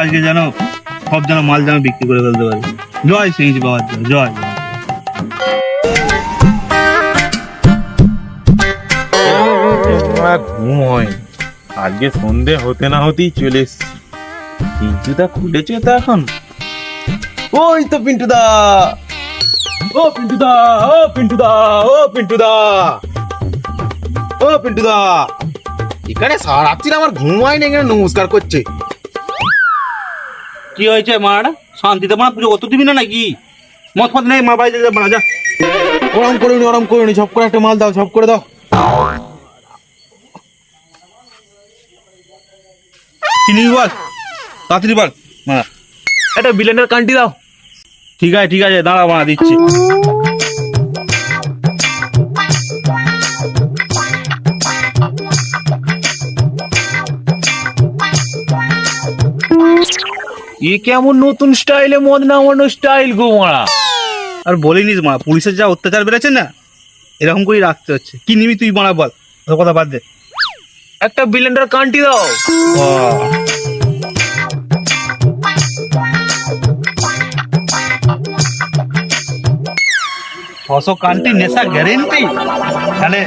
আজকে যেন সব যেন মাল যেন বিক্রি করে ফেলতে পারি। জয় সিংজি বাবার জয় জয়। ঘুম হয়। আজকে সন্ধে হতে না হতেই চলে এসছি। পিন্টুদা খুলেছে তো এখন? ওই তো পিন্টুদা। ও পিন্টুদা ও পিন্টুদা ও পিন্টুদা। ও পিন্টুদা। এখানে সারাচ্ছি আমার ঘুম হয় না এখানে নমস্কার করছে। কি হয়েছে মার শান্তিতে মা পুজো অত দিবি না নাকি? মত ফত নেই মা বাড়িতে যা, যা। ওরম করুনি ওরম করুনি সব করে একটা মাল দাও সব করে দাও। চিনি বল? তাড়াতাড়ি বল। মা একটা বিলেনের কান্টি দাও। ঠিক আছে ঠিক আছে দাঁড়া মা দিচ্ছি। এ কেমন নতুন স্টাইলে মদ নামানো স্টাইল গো মারা? আর বলিনিস মা পুলিশের যা অত্যাচার বেড়েছে না এরকম করেই রাখতে হচ্ছে। কি নিবি তুই মারা বল তোর কথা বাদ দে। একটা বিলেন্ডার কান্টি দাও। ছশো কান্টি নেশা গ্যারেন্টি তাহলে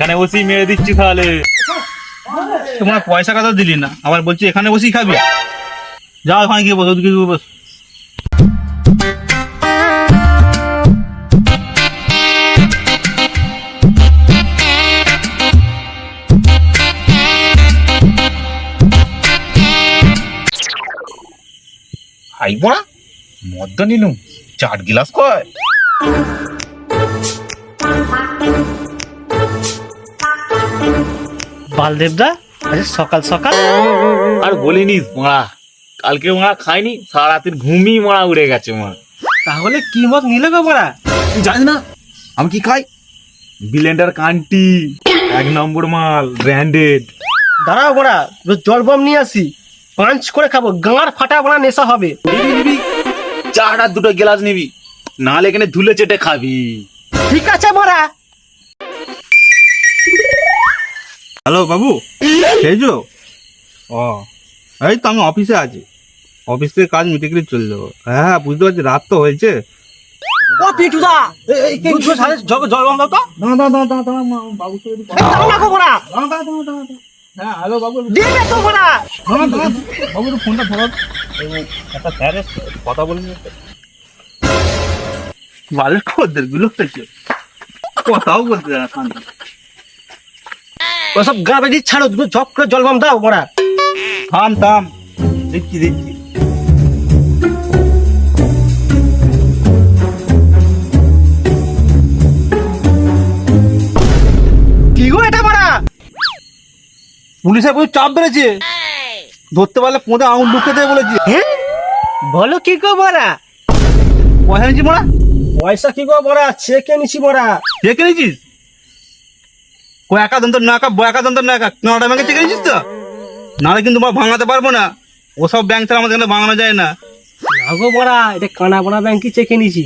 এখানে বসেই মেরে দিচ্ছি তাহলে। তোমার পয়সা কথা দিলি না আবার বলছি এখানে বসেই খাবি। যা ওখানে গিয়ে বস ওদিকে গিয়ে বস মা মদ্য নিলুম চার গিলাস কয়? বালদেবদা আজ সকাল সকাল। আর বলিনিস মারা কালকে মারা খাইনি সারা রাতের ঘুমই মারা উড়ে গেছে মা। তাহলে কি মত নিলে গো বড়া? জানি না। আমি কি খাই? বিলেন্ডার কান্টি এক নম্বর মাল ব্র্যান্ডেড। দাঁড়াও বড়া জল বম নিয়ে আসি। পাঞ্চ করে খাব গাঁড় ফাটা বড়া নেশা হবে। নিবি আর দুটো গ্লাস নিবি। নাহলে এখানে ধুলে চেটে খাবি। ঠিক আছে বড়া। হ্যালো বাবু খেয়েছো ও এই তো আমি অফিসে আছি অফিস থেকে কাজ মিটে গেলে চলে যাব হ্যাঁ হ্যাঁ বুঝতে পারছি রাত তো হয়েছে ও পিটুদা জল তো দাঁড়া দাঁড়া দাঁড়া দাঁড়া বাবু। হ্যাঁ হ্যালো বাবু দিবে তো বড়া দাঁড়া, দাঁড়া, বাবু ফোনটা ধরো একটা স্যার কথা বলে বালের খদ্দেরগুলো কথাও বলতে না ওসব গা বেজি ছাড়ো তুমি ঝপ করে জল বম দাও বড়া। থাম থাম। দিচ্ছি দিচ্ছি কি গো এটা বড়া? পুলিশের প্রচুর চাপ বেড়েছে। ধরতে পারলে পোঁদে আঙুল ঢুকে দেবে বলেছি। হ্যাঁ বলো কি গো বড়া? পয়সা নিচ্ছি মোড়া পয়সা কি গো বড়া? চেকে নিছি বড়া। চেকে নিয়েছিস কো একা দন্ত না একা দন্ত না একা কানাডা ব্যাংকে চেকে নিয়েছিস তো? নাহলে কিন্তু ভাঙাতে পারব না। ওসব ব্যাংক ছাড়া আমাদের এখানে ভাঙানো যায় না। না গো বড়া এটা কানা বড়া ব্যাংকে চেকে নিছি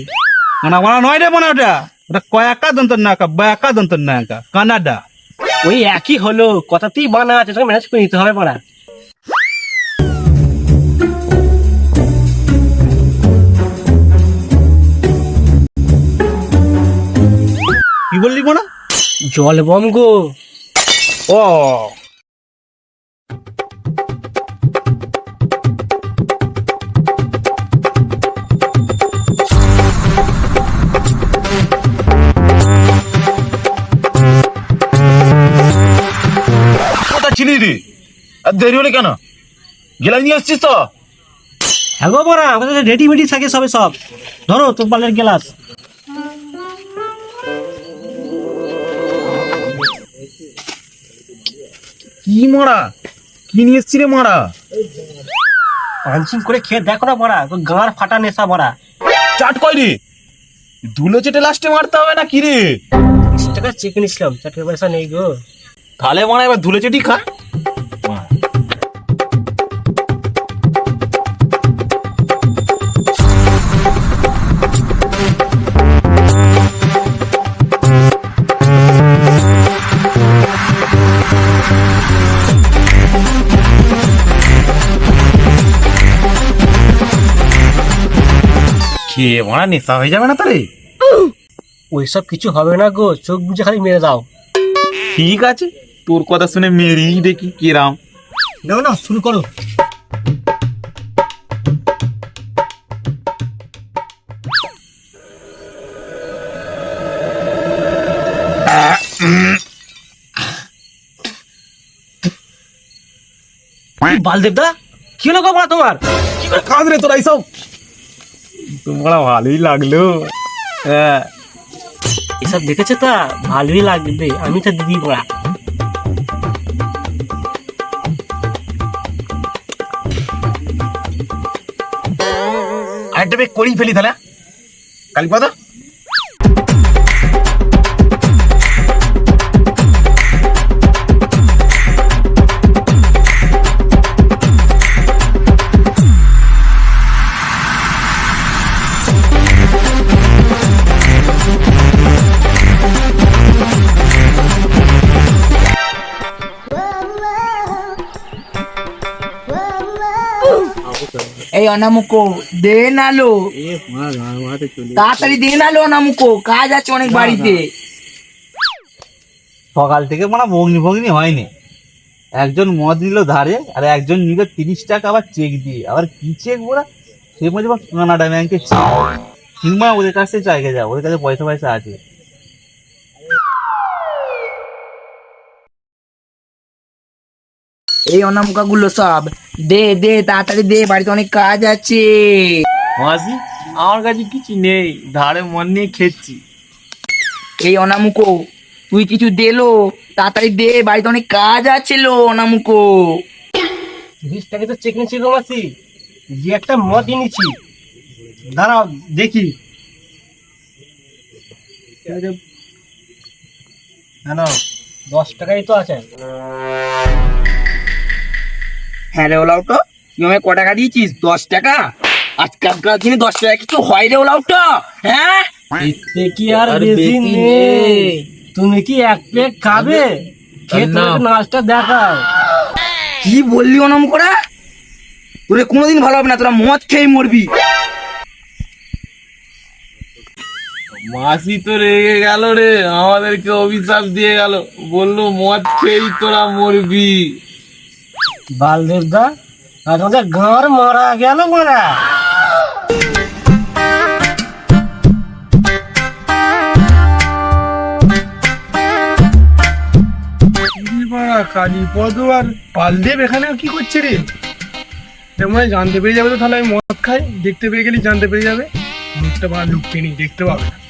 কানা নয় রে মানে ওটা। ওটা কয়েকা দন্ত না একা বয়াকা দন্ত না একা কানাডা। ওই একই হলো কথাতেই বানা আছে তোকে ম্যানেজ করে নিতে হবে বড়া। কি বললি মোনা জল বম গো। ও। ছিলি রে আর দেরি হলে কেন? গেলা নিয়ে আসছিস তো? হ্যাঁ গো বড়া আমাদের রেডিমেডি থাকে সবে সব। ধরো তোর পালের গ্লাস। কি মারা? কি নিয়ে এসছি রে মারা? পাঞ্চিং করে খেয়ে দেখো না মারা গাঁর ফাটা নেশা মারা। চাট কয় রে ধুলো চেটে লাস্টে মারতে হবে না কি রে? টাকা চেকে নিছিলাম চাটের পয়সা নেই গো। তাহলে মারা এবার ধুলো চেটি খা। খেয়ে মারা নেশা হয়ে যাবে না তারে ওইসব কিছু হবে না গো চোখ বুঝে খালি মেরে দাও। ঠিক আছে তোর কথা শুনে মেরেই দেখি কিরাম। নাও না শুরু করো। বালদেব দা কি হলো তোমার? কি করে কাঁদ রে তোরা এইসব? তোমার ভালোই লাগল। হ্যাঁ। এসব দেখেছ তা? ভালোই লাগবে। আমি তো দিদি পড়া আরেকটা বেগ করেই ফেলি তাহলে। কালীপদ এই অনামুকো দে না লো। তাড়াতাড়ি দে না লো অনামুকো কাজ আছে অনেক বাড়িতে। সকাল থেকে মানে বগনি ভগ্নি হয়নি। একজন মদ নিল ধারে আর একজন নিল তিরিশ টাকা আবার চেক দিয়ে। আবার কি চেক ওরা? সে বলছে বা কানাডা ব্যাংকে চেক কিংবা ওদের কাছে চাইকে যাও ওদের কাছে পয়সা পয়সা আছে। এই অনামুকা গুলো সব। দে দে তাড়াতাড়ি দে বাড়িতে অনেক কাজ আছে। মাসি আমার কাছে কিছু নেই ধারে মন নিয়ে খেচ্ছি। এই অনামুকো তুই কিছু দেলো তাড়াতাড়ি দে বাড়িতে অনেক কাজ আছে লো অনামুকো তিরিশ টাকা তো চেক গো মাসি। যে একটা মদ এনেছি। দাঁড়াও দেখি। হ্যালো দশ টাকাই তো আছে। হ্যাঁ রে ওলাউটো তুই আমায় ক টাকা দিয়েছিস? দশ টাকা? আজকালকার দিনে দশ টাকা কিছু হয় রে ওলাউটো হ্যাঁ? এতে কি আর বেশি নেই। তুমি কি এক প্লেট খাবে? তোমাকে নাচটা দেখাও। কি বললি অনামুকোরা তোরে কোনোদিন ভালো হবে না তোরা মদ খেয়ে মরবি। মাসি তো রেগে গেল রে আমাদেরকে অভিশাপ দিয়ে গেল। বলল মদ খেয়েই তোরা মরবি। বালদেব দা আর তোমাদের গাঁর মারা গেল মারা। কালীপদ আর পালদেব এখানে কি করছে রে? তেমন জানতে পেরে যাবে তো তাহলে আমি মদ খাই, দেখতে পেয়ে গেলি জানতে পেরে যাবে। মুখটা বা লুকিয়ে দেখতে পাবে না।